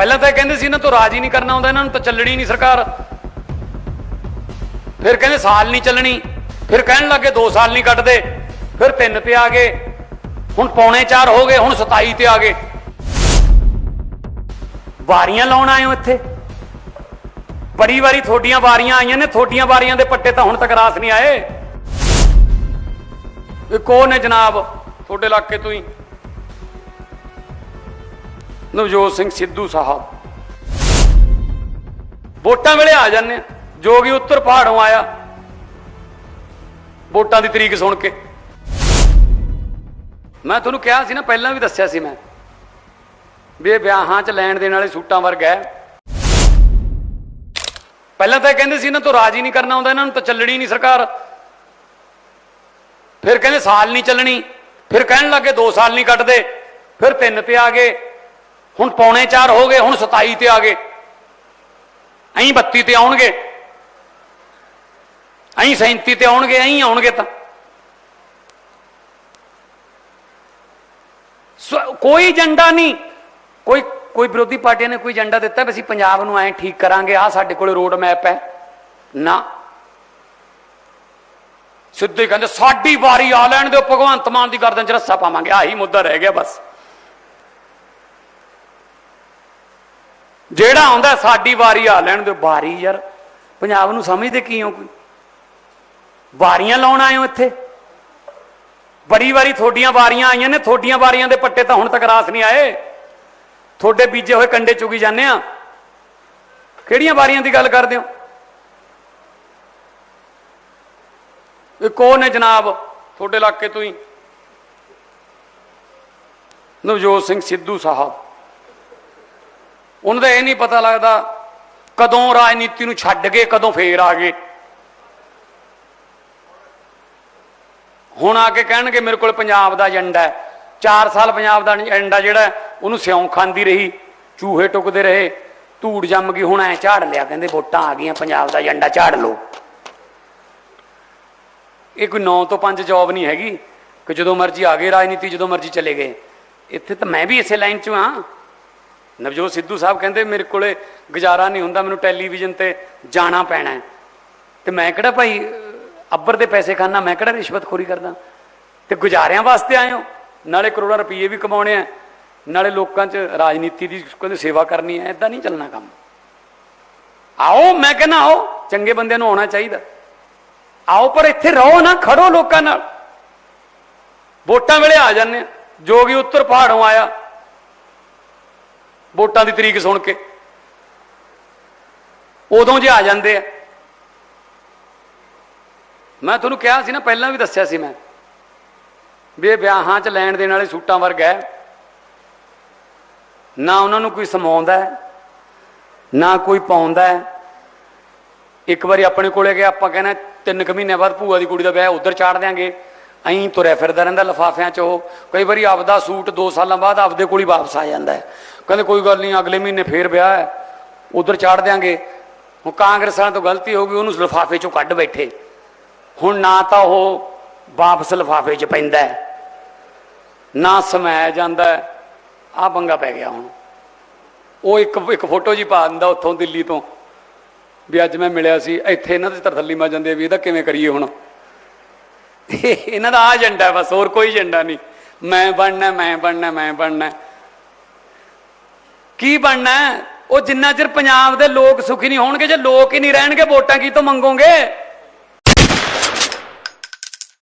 ਪਹਿਲਾਂ ਤਾਂ ਇਹ ਕਹਿੰਦੇ ਸੀ ਇਹਨਾਂ ਤੋਂ ਰਾਜੀ ਨਹੀਂ ਕਰਨਾ ਆਉਂਦਾ, ਇਹਨਾਂ ਨੂੰ ਤਾਂ ਚੱਲਣੀ ਨਹੀਂ ਸਰਕਾਰ। ਫਿਰ ਕਹਿੰਦੇ ਸਾਲ ਨਹੀਂ ਚੱਲਣੀ, ਫਿਰ ਕਹਿਣ ਲੱਗੇ 2 ਸਾਲ ਨਹੀਂ ਕੱਟਦੇ, ਫਿਰ 3 ਤੇ ਆ ਗਏ, ਹੁਣ ਪੌਣੇ 4 ਹੋ ਗਏ, ਹੁਣ 27 ਤੇ ਆ ਗਏ। ਵਾਰੀਆਂ ਲਾਉਣ ਆਏ ਹੋ ਇੱਥੇ? ਬੜੀ ਵਾਰੀ ਤੁਹਾਡੀਆਂ ਵਾਰੀਆਂ ਆਈਆਂ ਨੇ, ਤੁਹਾਡੀਆਂ ਵਾਰੀਆਂ ਦੇ ਪੱਟੇ ਤਾਂ ਹੁਣ ਤੱਕ ਰਾਸ ਨਹੀਂ ਆਏ। ਇਹ ਕੌਣ ਨੇ ਜਨਾਬ? ਤੁਹਾਡੇ ਇਲਾਕੇ ਤੋਂ ਹੀ। ਨਵਜੋਤ ਸਿੰਘ ਸਿੱਧੂ ਸਾਹਿਬ। ਵੋਟਾਂ ਵੇਲੇ ਆ ਜਾਂਦੇ ਆ। ਜੋਗੀ ਉੱਤਰ ਪਹਾੜੋਂ ਆਇਆ। ਵੋਟਾਂ ਦੀ ਤਰੀਕ ਸੁਣ ਕੇ। ਮੈਂ ਤੁਹਾਨੂੰ ਕਿਹਾ ਸੀ ਨਾ, ਪਹਿਲਾਂ ਵੀ ਦੱਸਿਆ ਸੀ ਮੈਂ। ਵੀ ਇਹ ਵਿਆਹਾਂ 'ਚ ਲੈਣ ਦੇਣ ਵਾਲੇ ਸੂਟਾਂ ਵਰਗਾ ਹੈ। ਪਹਿਲਾਂ ਤਾਂ ਇਹ ਕਹਿੰਦੇ ਸੀ, ਇਹਨਾਂ ਤੋਂ ਰਾਜੀ ਨਹੀਂ ਕਰਨਾ ਆਉਂਦਾ ਇਹਨਾਂ ਨੂੰ ਤਾਂ ਚੱਲਣੀ ਨਹੀਂ ਸਰਕਾਰ। ਫਿਰ ਕਹਿੰਦੇ ਸਾਲ ਨਹੀਂ ਚੱਲਣੀ। ਫਿਰ ਕਹਿਣ ਲੱਗੇ 2 ਸਾਲ ਨਹੀਂ ਕੱਟਦੇ। ਫਿਰ ਤਿੰਨ ਤੇ ਆ ਗਏ। ਹੁਣ ਪੌਣੇ 4 ਹੋ ਗਏ, ਹੁਣ 27 ਤੇ ਆ ਗਏ। ਐਂ 32 ਤੇ ਆਉਣਗੇ। ਐਂ 37 ਤੇ ਆਉਣਗੇ ਐਂ ਆਉਣਗੇ ਤਾਂ। ਕੋਈ ਏਜੰਡਾ ਨਹੀਂ। ਕੋਈ ਕੋਈ ਵਿਰੋਧੀ ਪਾਰਟੀਆਂ ਨੇ ਕੋਈ ਏਜੰਡਾ ਦਿੱਤਾ ਵੀ ਅਸੀਂ ਪੰਜਾਬ ਨੂੰ ਐਂ ਠੀਕ ਕਰਾਂਗੇ ਆ ਸਾਡੇ ਕੋਲੇ ਰੋਡ ਮੈਪ ਹੈ। ਨਾ। ਸਿੱਧੇ ਕਹਿੰਦੇ, ਸਾਡੀ ਵਾਰੀ ਆ ਲੈਣ ਦਿਓ, ਭਗਵੰਤ ਮਾਨ ਦੀ ਗਰਦਨ 'ਚ ਰੱਸਾ ਪਾਵਾਂਗੇ, ਆਹੀ ਮੁੱਦਾ ਰਹਿ ਗਿਆ ਬਸ। ਜਿਹੜਾ ਆਉਂਦਾ ਸਾਡੀ ਵਾਰੀ ਆ ਲੈਣ ਦਿਓ। ਵਾਰੀ ਯਾਰ, ਪੰਜਾਬ ਨੂੰ ਸਮਝਦੇ ਕੀ ਹੋ ਕੋਈ? ਵਾਰੀਆਂ ਲਾਉਣ ਆਏ ਹੋ ਇੱਥੇ? ਬੜੀ ਵਾਰੀ ਤੁਹਾਡੀਆਂ ਵਾਰੀਆਂ ਆਈਆਂ ਨੇ, ਤੁਹਾਡੀਆਂ ਵਾਰੀਆਂ ਦੇ ਪੱਟੇ ਤਾਂ ਹੁਣ ਤੱਕ ਰਾਸ ਨਹੀਂ ਆਏ। ਤੁਹਾਡੇ ਬੀਜੇ ਹੋਏ ਕੰਡੇ ਚੁਗੀ ਜਾਂਦੇ ਆ। ਕਿਹੜੀਆਂ ਵਾਰੀਆਂ ਦੀ ਗੱਲ ਕਰਦੇ ਹੋ? ਇਹ ਕੌਣ ਨੇ ਜਨਾਬ? ਤੁਹਾਡੇ ਇਲਾਕੇ ਤੋਂ ਹੀ। ਨਵਜੋਤ ਸਿੰਘ ਸਿੱਧੂ ਸਾਹਿਬ। ਉਹਨਾਂ ਦਾ ਇਹ ਨਹੀਂ ਪਤਾ ਲੱਗਦਾ ਕਦੋਂ ਰਾਜਨੀਤੀ ਨੂੰ ਛੱਡ ਕੇ ਕਦੋਂ ਫੇਰ ਆ ਗਏ। ਹੁਣ ਆ ਕੇ ਕਹਿਣਗੇ ਮੇਰੇ ਕੋਲ ਪੰਜਾਬ ਦਾ ਏਜੰਡਾ ਹੈ। 4 ਸਾਲ ਪੰਜਾਬ ਦਾ ਏਜੰਡਾ ਜਿਹੜਾ ਉਹਨੂੰ ਸਿਉਂ ਖਾਂਦੀ ਰਹੀ, ਚੂਹੇ ਟੁਕਦੇ ਰਹੇ, ਧੂੜ ਜੰਮ ਗਈ, ਹੁਣ ਐ ਝਾੜ ਲਿਆ, ਕਹਿੰਦੇ ਵੋਟਾਂ ਆ ਗਈਆਂ, ਪੰਜਾਬ ਦਾ ਏਜੰਡਾ ਝਾੜ ਲਓ। ਇਹ ਕੋਈ 9 ਤੋਂ 5 ਜੌਬ ਨਹੀਂ ਹੈਗੀ, ਕਿ ਜਦੋਂ ਮਰਜ਼ੀ ਆ ਗਏ ਰਾਜਨੀਤੀ, ਜਦੋਂ ਮਰਜ਼ੀ ਚਲੇ ਗਏ। ਇੱਥੇ ਤਾਂ ਮੈਂ ਵੀ ਇਸੇ ਲਾਈਨ 'ਚ ਹਾਂ। ਨਵਜੋਤ ਸਿੱਧੂ ਸਾਹਿਬ ਕਹਿੰਦੇ, ਮੇਰੇ ਕੋਲੇ ਗੁਜ਼ਾਰਾ ਨਹੀਂ ਹੁੰਦਾ, ਮੈਨੂੰ ਟੈਲੀਵਿਜ਼ਨ ਤੇ ਜਾਣਾ ਪੈਣਾ ਹੈ। ਤੇ ਮੈਂ ਕਿਹੜਾ ਭਾਈ ਅੱਬਰ ਦੇ ਪੈਸੇ ਖਾਨਾ, ਮੈਂ ਕਿਹੜਾ ਰਿਸ਼ਵਤਖੋਰੀ ਕਰਦਾ? ਤੇ ਗੁਜ਼ਾਰਿਆਂ ਵਾਸਤੇ ਆਏ ਹੋ? ਨਾਲੇ ਕਰੋੜਾਂ ਰੁਪਏ ਵੀ ਕਮਾਉਣੇ ਆ। ਨਾਲੇ ਲੋਕਾਂ 'ਚ ਰਾਜਨੀਤੀ ਦੀ ਕਹਿੰਦੇ ਸੇਵਾ ਕਰਨੀ ਹੈ ਐਦਾਂ ਨਹੀਂ ਚੱਲਣਾ ਕੰਮ। ਆਓ, ਮੈਂ ਕਹਿੰਦਾ, ਆਓ, ਚੰਗੇ ਬੰਦਿਆਂ ਨੂੰ ਆਉਣਾ ਚਾਹੀਦਾ। ਆਓ, ਪਰ ਇੱਥੇ ਰਹੋ ਨਾ, ਖੜੋ ਲੋਕਾਂ ਨਾਲ। ਵੋਟਾਂ ਵੇਲੇ ਆ ਜਾਂਦੇ ਆ। ਜੋਗੀ ਉੱਤਰ ਪਹਾੜੋਂ ਆਇਆ ਵੋਟਾਂ ਦੀ ਤਰੀਕ ਸੁਣ ਕੇ। ਉਦੋਂ ਜੇ ਆ ਜਾਂਦੇ ਆ। ਮੈਂ ਤੁਹਾਨੂੰ ਕਿਹਾ ਸੀ ਨਾ, ਪਹਿਲਾਂ ਵੀ ਦੱਸਿਆ ਸੀ ਮੈਂ, ਵੀ ਇਹ ਵਿਆਹਾਂ 'ਚ ਲੈਣ ਦੇਣ ਵਾਲੇ ਸੂਟਾਂ ਵਰਗਾ ਹੈ। ਨਾ ਉਹਨਾਂ ਨੂੰ ਕੋਈ ਸਮਾਉਂਦਾ ਹੈ, ਨਾ ਕੋਈ ਪਾਉਂਦਾ ਹੈ। ਇੱਕ ਵਾਰੀ ਆਪਣੇ ਕੋਲੇ ਗਿਆ, ਆਪਾਂ ਕਹਿੰਦੇ ਤਿੰਨ ਕੁ ਮਹੀਨੇ ਬਾਅਦ ਭੂਆ ਦੀ ਕੁੜੀ ਦਾ ਵਿਆਹ ਉਧਰ ਚਾੜ ਦਿਆਂਗੇ। ਐਂ ਤੁਰਿਆ ਫਿਰਦਾ ਰਹਿੰਦਾ ਲਫਾਫਿਆਂ 'ਚ ਉਹ। ਕਈ ਵਾਰੀ ਆਪਦਾ ਸੂਟ 2 ਸਾਲਾਂ ਬਾਅਦ ਆਪਦੇ ਕੋਲ ਹੀ ਵਾਪਸ ਆ ਜਾਂਦਾ ਹੈ। ਕਹਿੰਦੇ ਕੋਈ ਗੱਲ ਨਹੀਂ, ਅਗਲੇ ਮਹੀਨੇ ਫੇਰ ਵਿਆਹ ਹੈ। ਉਧਰ ਚਾੜ ਦਿਆਂਗੇ। ਹੁਣ ਕਾਂਗਰਸ ਵਾਲਿਆਂ ਤੋਂ ਗਲਤੀ ਹੋ ਗਈ, ਉਹਨੂੰ ਲਫਾਫੇ 'ਚੋਂ ਕੱਢ ਬੈਠੇ। ਹੁਣ ਨਾ ਤਾਂ ਉਹ ਵਾਪਸ ਲਫਾਫੇ 'ਚ ਪੈਂਦਾ ਨਾ ਸਮਾਇਆ ਜਾਂਦਾ ਆ ਪੰਗਾ ਪੈ ਗਿਆ ਹੁਣ। ਉਹ ਇੱਕ ਇੱਕ ਫੋਟੋ ਜੀ ਪਾ ਦਿੰਦਾ ਉੱਥੋਂ ਦਿੱਲੀ ਤੋਂ। ਵੀ ਅੱਜ ਮੈਂ ਮਿਲਿਆ ਸੀ, ਇੱਥੇ ਇਹਨਾਂ ਦੇ ਤਰਥੱਲੀ ਮਾ ਜਾਂਦੇ ਵੀ ਇਹਦਾ ਕਿਵੇਂ ਕਰੀਏ ਹੁਣ? ਇਹਨਾਂ ਦਾ ਆ ਏਜੰਡਾ ਬਸ ਹੋਰ ਕੋਈ ਏਜੰਡਾ ਨਹੀਂ। ਮੈਂ ਬਣਨਾ ਮੈਂ ਬਣਨਾ ਮੈਂ ਬਣਨਾ। ਕੀ ਬਣਨਾ ਉਹ ਜਿੰਨਾ ਚਿਰ ਪੰਜਾਬ ਦੇ ਲੋਕ ਸੁਖੀ ਨਹੀਂ ਹੋਣਗੇ, ਜੇ ਲੋਕ ਹੀ ਨਹੀਂ ਰਹਿਣਗੇ, ਵੋਟਾਂ ਕੀ ਤੋਂ ਮੰਗੋਗੇ?